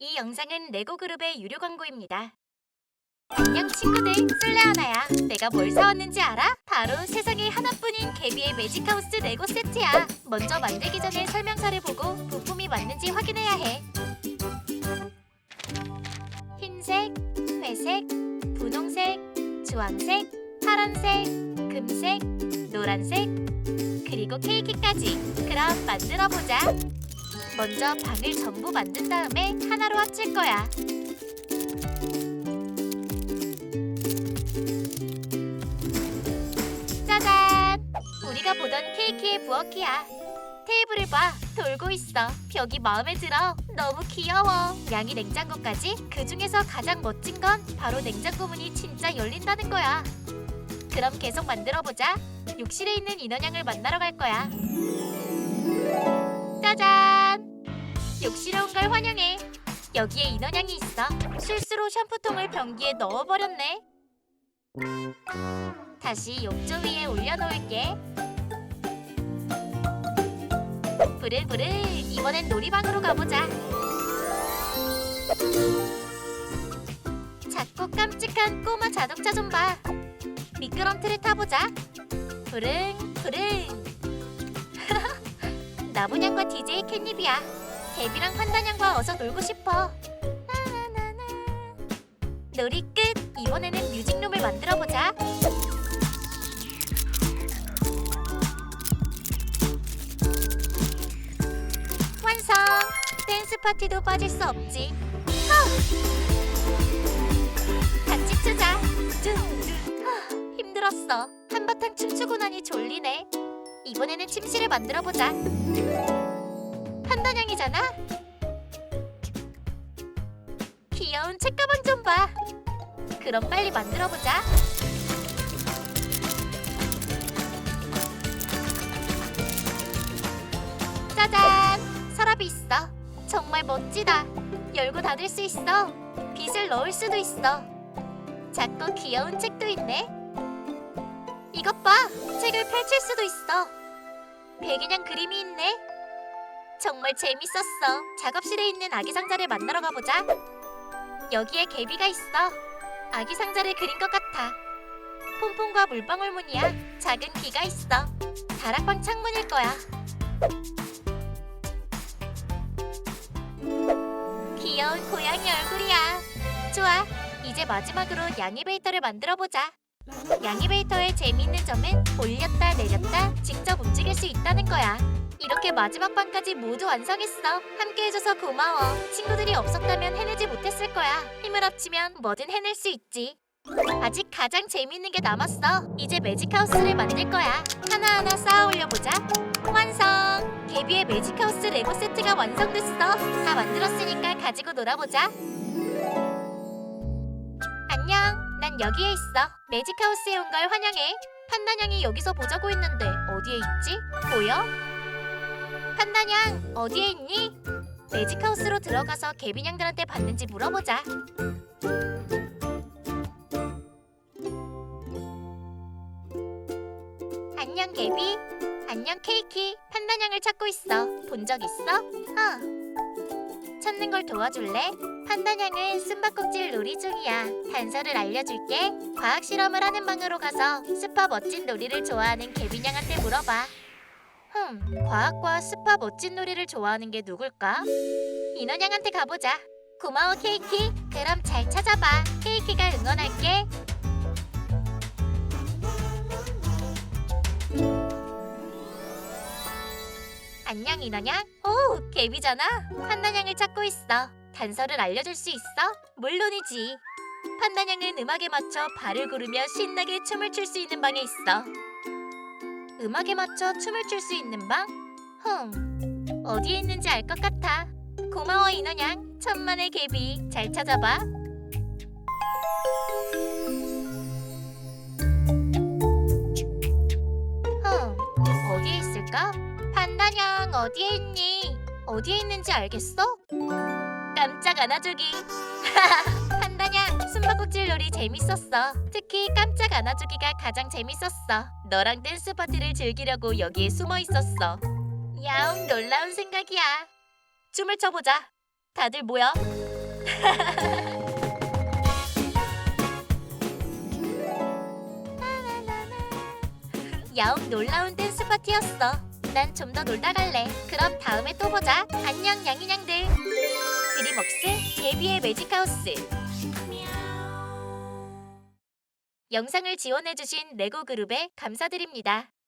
이 영상은 레고 그룹의 유료 광고입니다. 안녕 친구들, 솔레아나야. 내가 뭘 사왔는지 알아? 바로 세상에 하나뿐인 개비의 매직하우스 레고 세트야. 먼저 만들기 전에 설명서를 보고 부품이 맞는지 확인해야 해. 흰색, 회색, 분홍색, 주황색, 파란색, 금색, 노란색, 그리고 케이크까지. 그럼 만들어 보자. 먼저 방을 전부 만든 다음에 하나로 합칠 거야. 짜잔! 우리가 보던 케이크의 부엌이야. 테이블을 봐, 돌고 있어. 벽이 마음에 들어. 너무 귀여워. 양이 냉장고까지. 그 중에서 가장 멋진 건 바로 냉장고 문이 진짜 열린다는 거야. 그럼 계속 만들어 보자. 욕실에 있는 인원양을 만나러 갈 거야. 짜잔! 온걸 환영해. 여기에 인원양이 있어. 실수로 샴푸통을 변기에 넣어버렸네. 다시 욕조 위에 올려놓을게. 부들부들 이번엔 놀이방으로 가보자. 작고 깜찍한 꼬마 자동차 좀 봐. 미끄럼틀을 타보자. 부릉 부릉. 나분양과 DJ 캣닙이야. 데비랑 판다냥과 어서 놀고 싶어. 놀이 끝. 이번에는 뮤직룸을 만들어 보자. 완성. 댄스 파티도 빠질 수 없지. 후. 같이 추자. 힘들었어. 한바탕 춤추고 나니 졸리네. 이번에는 침실을 만들어 보자. 판단형이잖아. 귀여운 책가방 좀 봐. 그럼 빨리 만들어 보자. 짜잔! 서랍이 있어. 정말 멋지다. 열고 닫을 수 있어. 빛을 넣을 수도 있어. 작고 귀여운 책도 있네. 이것 봐. 책을 펼칠 수도 있어. 배기냥 그림이 있네. 정말 재밌었어. 작업실에 있는 아기 상자를 만나러 가보자. 여기에 개비가 있어. 아기 상자를 그린 것 같아. 폼폼과 물방울 무늬야. 작은 귀가 있어. 다락방 창문일 거야. 귀여운 고양이 얼굴이야. 좋아. 이제 마지막으로 양이 베이터를 만들어 보자. 양이베이터의 재미있는 점은 올렸다 내렸다 직접 움직일 수 있다는 거야. 이렇게 마지막 방까지 모두 완성했어. 함께 해줘서 고마워. 친구들이 없었다면 해내지 못했을 거야. 힘을 합치면 뭐든 해낼 수 있지. 아직 가장 재미있는 게 남았어. 이제 매직하우스를 만들 거야. 하나하나 쌓아 올려보자. 완성! 개비의 매직하우스 레고 세트가 완성됐어. 다 만들었으니까 가지고 놀아보자. 안녕. 난 여기에 있어. 매직하우스에 온 걸 환영해. 판단양이 여기서 보자고 했는데 어디에 있지? 보여? 판단양 어디에 있니? 매직하우스로 들어가서 개빈양들한테 봤는지 물어보자. 안녕 개비. 안녕 케이키. 판단양을 찾고 있어. 본 적 있어? 어. 찾는 걸 도와줄래? 판단양은 숨바꼭질 놀이 중이야. 단서를 알려줄게. 과학 실험을 하는 방으로 가서 스파 멋진 놀이를 좋아하는 개빈양한테 물어봐. 흠, 과학과 스파 멋진 놀이를 좋아하는 게 누굴까? 인원양한테 가보자. 고마워 케이키. 그럼 잘 찾아봐. 케이키가 응원할게. 안녕 인원양. 오, 개비잖아. 판단양을 찾고 있어. 단서를 알려줄 수 있어? 물론이지. 판단양은 음악에 맞춰 발을 구르며 신나게 춤을 출 수 있는 방에 있어. 음악에 맞춰 춤을 출 수 있는 방? 흠, 어디에 있는지 알 것 같아. 고마워 인원양. 천만의 개비. 잘 찾아봐. 흠, 어디에 있을까? 판단양 어디에 있니? 어디에 있는지 알겠어? 깜짝 안아주기. 판다냥 숨바꼭질 놀이 재밌었어. 특히 깜짝 안아주기가 가장 재밌었어. 너랑 댄스 파티를 즐기려고 여기에 숨어 있었어. 야옹 놀라운 생각이야. 춤을 춰보자. 다들 모여. 야옹 놀라운 댄스 파티였어. 난 좀 더 놀다 갈래. 그럼 다음에 또 보자. 안녕 양인양들. 드림웍스 데뷔의 매직하우스. 영상을 지원해주신 레고 그룹에 감사드립니다.